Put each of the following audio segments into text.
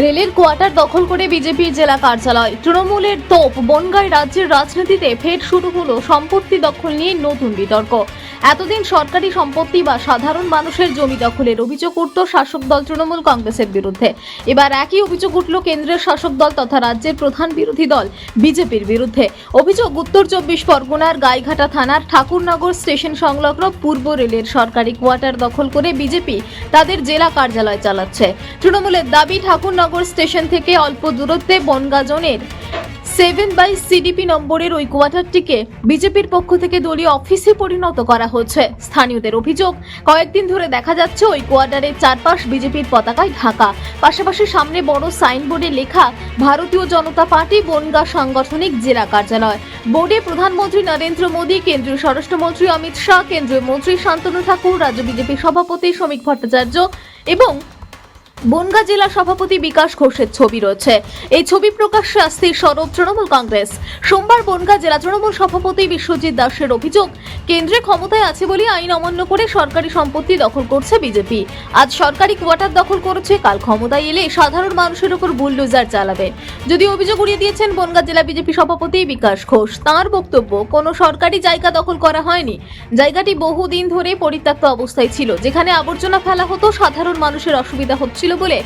রেলের কোয়ার্টার দখল করে বিজেপির জেলা কার্যালয়। তৃণমূলের তোপ, বনগাঁয় রাজ্যের রাজনীতিতে ফের শুরু হলো সম্পত্তি দখল নিয়ে নতুন বিতর্ক। এতদিন সরকারি সম্পত্তি বা সাধারণ মানুষের জমি দখলের অভিযোগ উঠত শাসক দল তৃণমূল কংগ্রেসের বিরুদ্ধে। এবার একই অভিযোগ উঠল কেন্দ্রের শাসক দল তথা রাজ্যের প্রধান বিরোধী দল বিজেপির বিরুদ্ধে। অভিযোগ উত্তর চব্বিশ পরগনার গাইঘাটা থানার ঠাকুরনগর স্টেশন সংলগ্ন পূর্ব রেলের সরকারি কোয়ার্টার দখল করে বিজেপি তাদের জেলা কার্যালয় চালাচ্ছে। তৃণমূলের দাবি ঠাকুরনগর স্টেশন থেকে অল্প দূরত্বে বনগা জোনের সেভেন বাই সিডিপি নম্বরের ওই কোয়ার্টারটিকে বিজেপির পক্ষ থেকে দলীয় অফিসে পরিণত করা হচ্ছে। স্থানীয়দের অভিযোগ, কয়েকদিন ধরে দেখা যাচ্ছে ওই কোয়ার্টারের চারপাশ বিজেপির পতাকায় ঢাকা। পাশাপাশি সামনে বড় সাইনবোর্ডে লেখা, ভারতীয় জনতা পার্টি বনগা সাংগঠনিক জেলা কার্যালয়। বোর্ডে প্রধানমন্ত্রী নরেন্দ্র মোদী, কেন্দ্রীয় স্বরাষ্ট্রমন্ত্রী অমিত শাহ, কেন্দ্রীয় মন্ত্রী শান্তনু ঠাকুর, রাজ্য বিজেপি সভাপতি শ্রমিক ভট্টাচার্য এবং বনগা জেলা সভাপতি বিকাশ ঘোষের ছবি রয়েছে। এই ছবি প্রকাশ্যে আসতে সরব তৃণমূল কংগ্রেস। সোমবার বনগা জেলা তৃণমূল সভাপতি বিশ্বজিৎ দাসের অভিযোগ, কেন্দ্রে ক্ষমতায় আছে বলে আইন অমান্য করে সরকারি সম্পত্তি দখল করছে বিজেপি। আজ সরকারি কোয়ার্টার দখল করেছে, কাল ক্ষমতায় এলে সাধারণ মানুষের উপর বুলডোজার চালাবে। যদি অভিযোগ উড়িয়ে দিয়েছেন বনগা জেলা বিজেপি সভাপতি বিকাশ ঘোষ, তার বক্তব্য, কোনো সরকারি জায়গা দখল করা হয়নি। জায়গাটি বহুদিন ধরে পরিত্যক্ত অবস্থায় ছিল, যেখানে আবর্জনা ফেলা হতো, সাধারণ মানুষের অসুবিধা হচ্ছিল বলে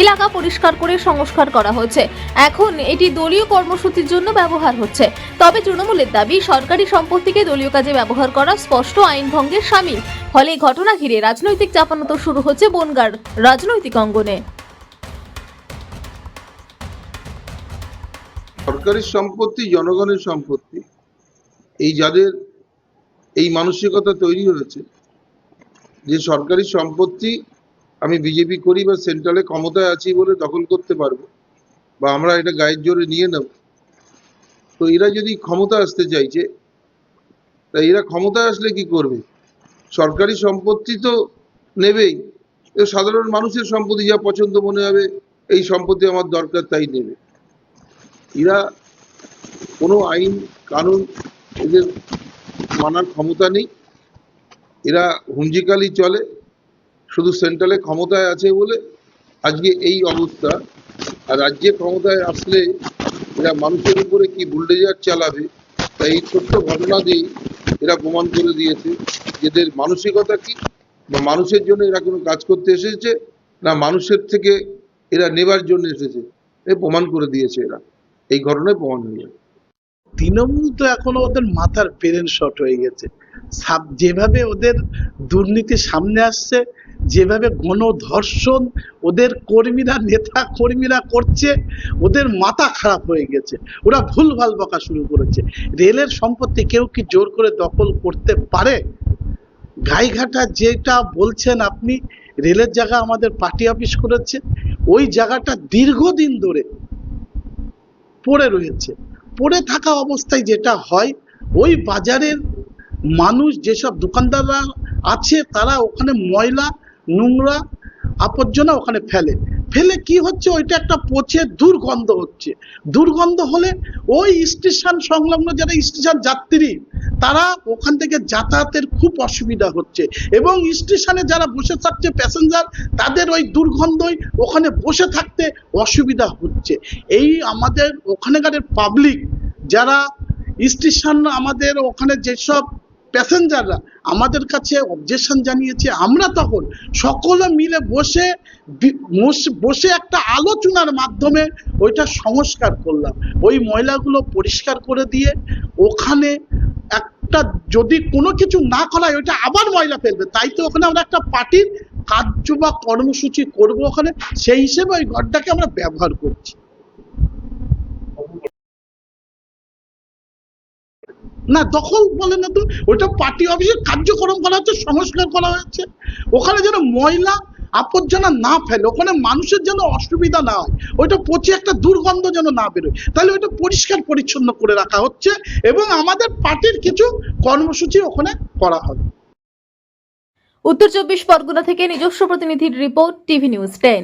এলাকা পরিষ্কার করে সংস্কার করা হয়েছে। এখন এটি দলীয় কর্মসূচির জন্য ব্যবহার হচ্ছে। তবে তৃণমূলের দাবি, সরকারি সম্পত্তিকে দলীয় কাজে ব্যবহার করা স্পষ্ট আইন ভঙ্গের সামিল। ফলে ঘটনা ঘিরে রাজনৈতিক চাপানত শুরু হচ্ছে বনগার রাজনৈতিক অঙ্গনে। সরকারি সম্পত্তি, জনগণের সম্পত্তি, এই যাদের এই মানসিকতা তৈরি হয়েছে, যে সরকারি সম্পত্তি আমি বিজেপি করি বা সেন্ট্রালে ক্ষমতায় আছি বলে দখল করতে পারব, বা আমরা এটা গায়ের জোরে নিয়ে নেব। তো এরা যদি ক্ষমতা আসতে চাইছে, তা এরা ক্ষমতায় আসলে কি করবে? সরকারি সম্পত্তি তো নেবেই সাধারণ মানুষের সম্পত্তি যা পছন্দ মনে হবে, এই সম্পত্তি আমার দরকার তাই নেবে। এরা কোনো আইন, কানুন এদের মানার ক্ষমতা নেই। এরা হুঞ্জিকালি চলে। শুধু সেন্ট্রালে ক্ষমতায় আছে বলে আজকে এই অবস্থা। আর রাজ্যে ক্ষমতায় আসলে এরা মানুষের উপরে কি বুলডোজার চালাবে তাই এই ছোট্ট ঘটনা দিয়েই এরা প্রমাণ করে দিয়েছে এদের মানসিকতা কি বা মানুষের জন্য এরা কোনো কাজ করতে এসেছে, না মানুষের থেকে এরা নেবার জন্য এসেছে। এ প্রমাণ করে দিয়েছে এরা। এই ঘটনায় প্রমাণ যাবে। তৃণমূল তো এখনও ওদের মাথার ব্রেন শট হয়ে গেছে। যেভাবে ওদের দুর্নীতি সামনে আসছে যেভাবে গণধর্ষণ ওদের কর্মীরা, নেতা কর্মীরা করছে, ওদের মাথা খারাপ হয়ে গেছে। ওরা ভুলভাল বকা শুরু করেছে। রেলের সম্পত্তি কেউ কি জোর করে দখল করতে পারে? গাইঘাটা যেটা বলছেন আপনি, রেলের জায়গা আমাদের পার্টি অফিস করেছে, ওই জায়গাটা দীর্ঘদিন ধরে পড়ে রয়েছে। পড়ে থাকা অবস্থায় যেটা হয়, ওই বাজারের মানুষ, যেসব দোকানদাররা আছে, তারা ওখানে ময়লা নোংরা আবর্জনা ওখানে ফেলে। ফেলে কি হচ্ছে? ওইটা একটা পচে দুর্গন্ধ হচ্ছে। দুর্গন্ধ হলে ওই স্টেশন সংলগ্ন যারা স্টেশন যাত্রী, তারা ওখান থেকে যাতায়াতের খুব অসুবিধা হচ্ছে। এবং স্টেশনে যারা বসে থাকছে প্যাসেঞ্জার তাদের ওই দুর্গন্ধই ওখানে বসে থাকতে অসুবিধা হচ্ছে। এই আমাদের ওখানকার পাবলিক যারা স্টেশন আমাদের ওখানে যেসব প্যাসেঞ্জাররা আমাদের কাছে অবজেকশন জানিয়েছে। আমরা তখন সকলে মিলে বসে বসে একটা আলোচনার মাধ্যমে ওইটা সংস্কার করলাম। ওই ময়লাগুলো পরিষ্কার করে দিয়ে ওখানে একটা যদি কোনো কিছু না করা হয়, ওইটা আবার ময়লা ফেলবে। তাই তো ওখানে আমরা একটা পার্টির কার্য বা কর্মসূচি করব ওখানে। সেই হিসেবে ওই ঘরটাকে আমরা ব্যবহার করছি। না, দখল বলে না তো, ওইটা পার্টি অফিসের কার্যক্রম করা হচ্ছে, সংস্কার করা হয়েছে ওখানে যেন ময়লা আবর্জনা না ফেলে, ওখানে মানুষের যেন অসুবিধা না হয়, ওইটা পচে একটা দুর্গন্ধ যেন না বেরোয়। তাহলে ওইটা পরিষ্কার পরিচ্ছন্ন করে রাখা হচ্ছে এবং আমাদের পার্টির কিছু কর্মসূচি ওখানে করা হবে। উত্তর চব্বিশ পরগনা থেকে নিজস্ব প্রতিনিধির রিপোর্ট, টিভি নিউজ টেন।